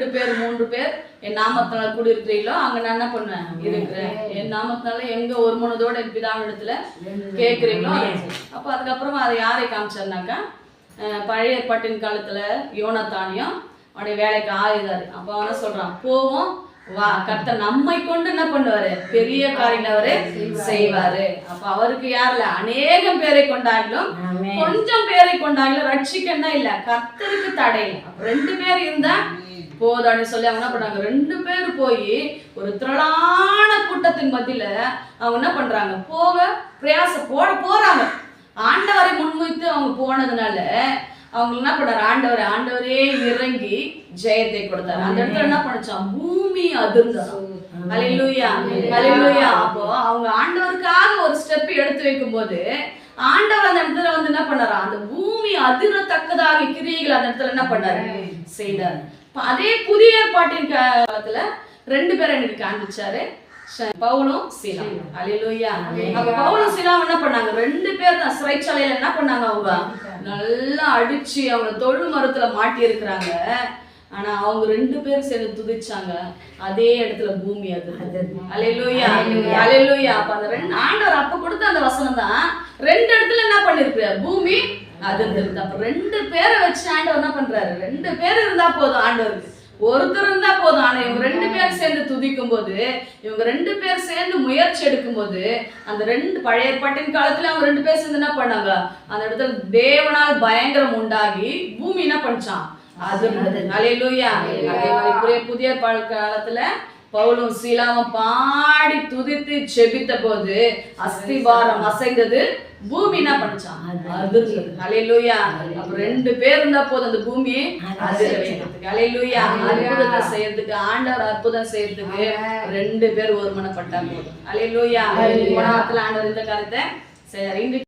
ரெண்டு பேர் மூன்று பேர் என் நாமத்தினால கூடி இருக்கிறீங்களோ அங்க நான் என்ன பண்ணுவேன்? இருக்கிறேன். என் நாமத்தினால எங்க ஒரு மனதோட என் பிதாவிடத்துல கேட்குறீங்களோ அப்போ அதுக்கப்புறமா அதை யாரை காமிச்சாருனாக்கா பழைய ஏற்பாட்டின் காலத்துல யோனத்தானியும் அவனுடைய வேலைக்கு ஆயுதாரு. அப்போ அவன சொல்றான்? போவோம் வா. கர்த்தர் நம்மை கொண்டு என்ன பண்ணுவாரு? பெரிய காரியம் அவரு செய்வாரு. அப்ப அவருக்கு யாருல அநேகம் பேரை கொண்டாகிலும் கொஞ்சம் பேரை கொண்டாகிலும் ரட்சிக்கன்னா இல்ல கர்த்தருக்கு தடை ரெண்டு பேர் இருந்தா போதான்னு அப்படின்னு சொல்லி அவங்க என்ன பண்ணாங்க ரெண்டு பேர் போய் ஒரு திரளான கூட்டத்தின் மத்தியில அவங்க என்ன பண்றாங்க? போக பிரயாச போட போறாங்க. ஆண்டவரை முன்வைத்து அவங்க போனதுனால அவங்க என்ன பண்ணாரு? ஆண்டவரை ஆண்டவரே இறங்கி ஜெயத்தை கொடுத்தாரு. அந்த இடத்துல என்ன பண்ணுச்சான் பூமி அதிர்ந்தான் அலையிலூயா அலையிலூயா அப்போ அவங்க ஆண்டவருக்காக ஒரு ஸ்டெப் எடுத்து வைக்கும்போது ஆண்டவர் அந்த இடத்துல வந்து என்ன பண்ணாரா? அந்த பூமி அதிரத்தக்கதாக கிரியைகள் அந்த இடத்துல என்ன பண்ணாரு? செய்தார். அதே புதிய ஏற்பாட்டின் காலத்துல ரெண்டு பேரை எனக்கு காண்பிச்சாரு. பவுலும் சீலாம் அலையிலூயா அப்ப பவுலும் சீலாம் என்ன பண்ணாங்க? ரெண்டு பேர் தான் சிறைச்சாலையில என்ன பண்ணாங்க அவங்க? நல்லா அடிச்சு அவங்க தொழு மரத்துல மாட்டி இருக்கிறாங்க. ஆனா அவங்க ரெண்டு பேரும் சேர்ந்து துதிச்சாங்க. அதே இடத்துல பூமி அது. அலையிலூயா அலையிலூயா அப்ப அந்த ரெண்டு ஆண்டவர் அப்ப கொடுத்த அந்த வசனம் தான். ரெண்டு இடத்துல என்ன பண்ணிருக்கு பூமி அது அப்ப ரெண்டு பேரை வச்சு ஆண்டவர் என்ன பண்றாரு? ரெண்டு பேர் இருந்தா போதும் ஆண்டவருக்கு. ஒருத்தர் இருந்தா போதும். ஆனா இவங்க ரெண்டு பேர் சேர்ந்து துதிக்கும் போது இவங்க ரெண்டு பேர் சேர்ந்து முயற்சி எடுக்கும் போது அந்த ரெண்டு பழைய ஏற்பாட்டின் காலத்துல அவங்க ரெண்டு பேர் சேர்ந்து என்ன பண்ணாங்க? அந்த இடத்துல தேவனால் பயங்கரம் உண்டாகி பூமி என்ன பண்ணிச்சான்? அது அலையிலூயா அதே மாதிரி புதிய காலத்துல பவுலும் சீலாவும் பாடி துதித்து செபித்த போது அஸ்திபாரம் அசைந்தது. பூமி என்ன பண்ணுச்சான் அலையிலூயா அப்ப ரெண்டு பேர் இருந்தா போதும் அந்த பூமியை அதிர வைக்கிறதுக்கு. அலையிலூயா அற்புதத்தை செய்யறதுக்கு ஆண்டவர் அற்புதம் செய்யறதுக்கு ரெண்டு பேர் ஒருமனப்பட்டா போதும். அலையிலூயா போன ஆண்டவர் இந்த செய்யார் இன்றைக்கு